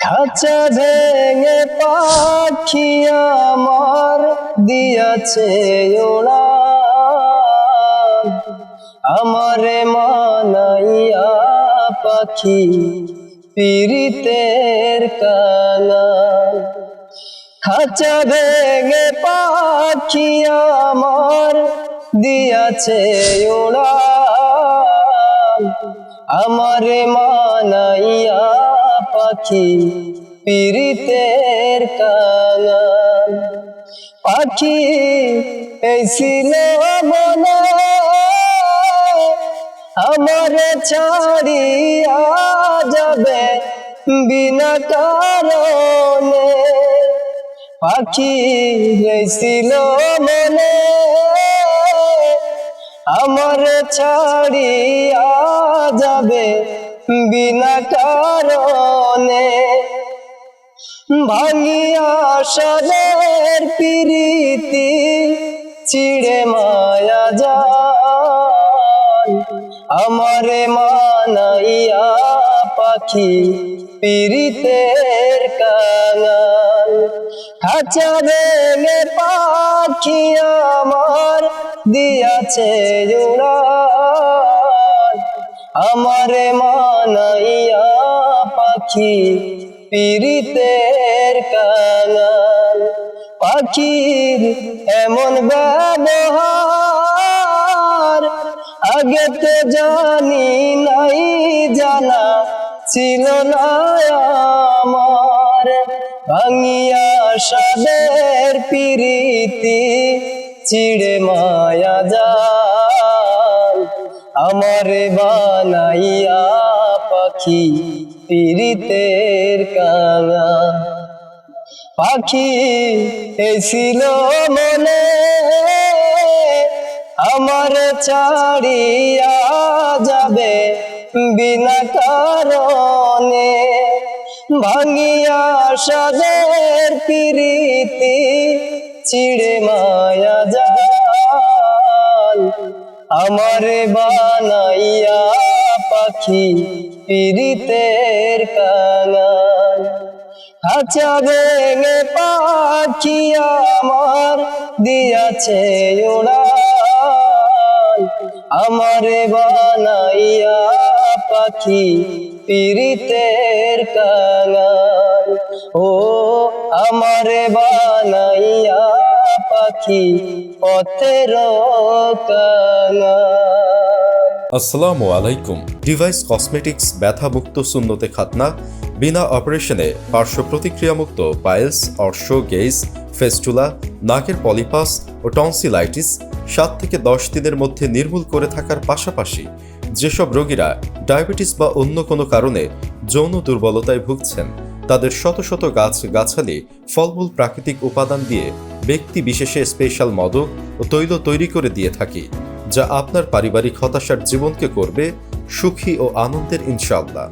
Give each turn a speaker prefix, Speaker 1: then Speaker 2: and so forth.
Speaker 1: খাঁচা ভেঙে পাখি আমার দিয়াছে ওরা আমারে মানাইয়া পাখি পীড়িতের কানা খাঁচা ভেঙে পাখি আমার দিয়াছে ওরা আমারে মানাইয়া পাখি পীড়িতের কানা পাখি এই মনে আমার ছাড়িয়া যাবে বিনা কারণে। পাখি ছিল মনে আমার ছাড়িয়া যাবে বিনা কারণে ভাঙিয়া সাদের প্রীতি চিড়ে মায়া যায়। আমারে মানাইয়া পাখি পীড়িতের কাঙাল। খাঁচা ভেঙে পাখি আমার দিয়াছে জোড়াল আমারে মানাইয়া পাখি পীড়িতের কাঙাল। পাখির এমন ব্যবহার আগে তো জানি নাই, জানা ছিল না আমার। ভাঙিয়া সাদের পিরিতি চিড়ে মায়া যায় আমারে বানাইয়া পাখি পীড়িতের কাঙা পাখি এসিল মনে, আমার ছাড়িয়া যাবে বিনা কারণে। ভাঙিয়া সাদের পিরিতি চিড়ে মায়া জাল আমারে বানাইয়া পাখি পীড়িতের কাঙাল খাঁচা ভেঙে পাখি আমার দিয়াছে ওড়াল আমারে বানাইয়া পাখি পীড়িতের কাঙাল ও আমারে বানাইয়া পাখি
Speaker 2: আসসালামু আলাইকুম। ডিভাইস কসমেটিক্স ব্যথামুক্ত শূন্যতে খাতনা, বিনা অপারেশনে পার্শ্ব প্রতিক্রিয়ামুক্ত পাইলস, অর্শ গেজ ফেস্টুলা, নাকের পলিপাস ও টনসিলাইটিস সাত থেকে দশ দিনের মধ্যে নির্মূল করে থাকার পাশাপাশি যেসব রোগীরা ডায়াবেটিস বা অন্য কোনো কারণে যৌন দুর্বলতায় ভুগছেন, তাদের শত শত গাছ গাছালি, ফলমূল প্রাকৃতিক উপাদান দিয়ে ব্যক্তি বিশেষে স্পেশাল মদক ও তৈল তৈরি করে দিয়ে থাকি, যা আপনার পারিবারিক হতাশার জীবনকে করবে সুখী ও আনন্দের ইনশাআল্লাহ।